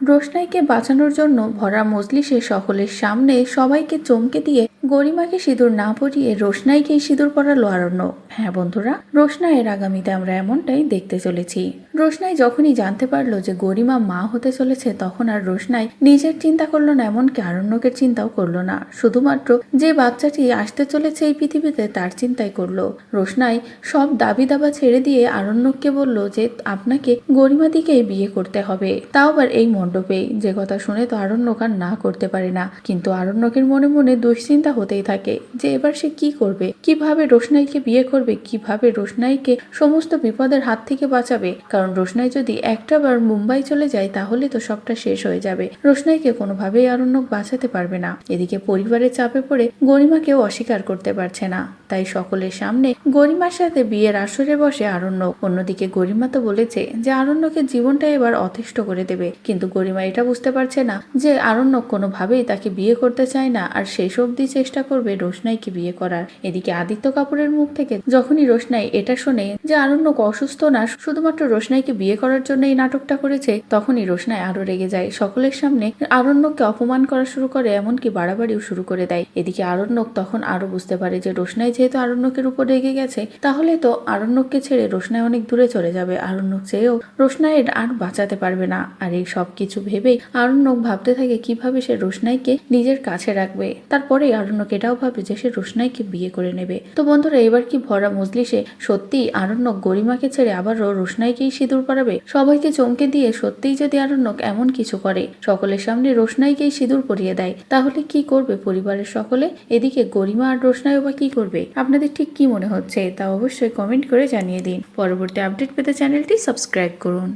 রোশনাইকে বাঁচানোর জন্য ভরা মজলিসে সকলের সামনে সবাইকে চমকে দিয়ে গরিমাকে সিঁদুর না পরিয়ে রোশনাইকেই সিঁদুর পরালো আরণ্য হ্যাঁ বন্ধুরা, রোশনাইয়ের আগামীতে আমরা এমনটাই দেখতে চলেছি। রোশনাই যখনই জানতে পারল যে গরিমা মা হতে চলেছে, তখন আর রোশনাই নিজের চিন্তা করল না, এমনকি আরণ্যকের চিন্তাও করল না। শুধুমাত্র যে বাচ্চাটি আসতে চলেছে এই পৃথিবীতে, তার চিন্তাই করল। রোশনাই সব দাবি দাবা ছেড়ে দিয়ে আরণ্যককে বলল যে আপনাকে গরিমা দিকেই বিয়ে করতে হবে। তাও আবার এই মণ্ডপে। যে কথা শুনে তো আরণ্যক আর না করতে পারে না। কিন্তু আরণ্যকের মনে মনে দুশ্চিন্তা হতেই থাকে যে এবার সে কি করবে? কীভাবে রোশনাইকে বিয়ে করবে? কীভাবে রোশনাইকে সমস্ত বিপদের হাত থেকে বাঁচাবে? কারণ রোশনাই যদি একটা বার মুম্বাই চলে যায়, তাহলে তো সবটা শেষ হয়ে যাবে। রোশনাইকে কোনোভাবেই আরণ্যক বাঁচাতে পারবে না। এদিকে পরিবারের চাপে পড়ে গরিমাকেও অস্বীকার করতে পারছে না। তাই সকলের সামনে গরিমার সাথে বিয়ের আসরে বসে আরণ্যক। অন্যদিকে গরিমা তো বলেছে যে আরণ্যকের জীবনটা এবার অতিষ্ঠ করে দেবে। কিন্তু গরিমা এটা বুঝতে পারছে না যে আরণ্যক কোনোভাবেই তাকে বিয়ে করতে চায় না, আর শেষ অবধি চেষ্টা করবে রোশনাইকে বিয়ে করার। এদিকে আদিত্য কাপুরের মুখ থেকে যখনই রোশনাই এটা শোনে যে আরণ্যক অসুস্থ না, শুধুমাত্র রোশনাইকে বিয়ে করার জন্য এই নাটকটা করেছে, তখনই রোশনাই আরও রেগে যায়। সকলের সামনে আরণ্যককে অপমান করা শুরু করে, এমনকি বাড়াবাড়িও শুরু করে দেয়। এদিকে আরণ্যক তখন আরও বুঝতে পারে যে রোশনাই যেহেতু আরণ্যকের উপর রেগে গেছে, তাহলে তো আরণ্যককে ছেড়ে রোশনাই অনেক দূরে চলে যাবে। আরণ্যক চেয়েও রোশনাইয়ের আর বাঁচাতে পারবে না। আর এই সব কিছু ভেবেই আরণ্যক ভাবতে থাকে কীভাবে সে রোশনাইকে নিজের কাছে রাখবে। তারপরে আরণ্যক এটাও ভাবে যে সে রোশনাইকে বিয়ে করে নেবে। তো বন্ধুরা, এবার কি ভরা মজলিসে সত্যি আরণ্যক গরিমাকে ছেড়ে আবারও রোশনাইকেই সিঁদুর পরাবে, সবাইকে চমকে দিয়ে সত্যিই যদি আরণ্যক এমন কিছু করে, সকলের সামনে রোশনাইকেই সিঁদুর পরিয়ে দেয়। তাহলে কি করবে পরিবারের সকলে? এদিকে গরিমা আর রোশনাইও বা কি করবে? আপনাদের ঠিক কি মনে হচ্ছে তা অবশ্যই কমেন্ট করে জানিয়ে দিন। পরবর্তী আপডেট পেতে চ্যানেলটি সাবস্ক্রাইব করুন।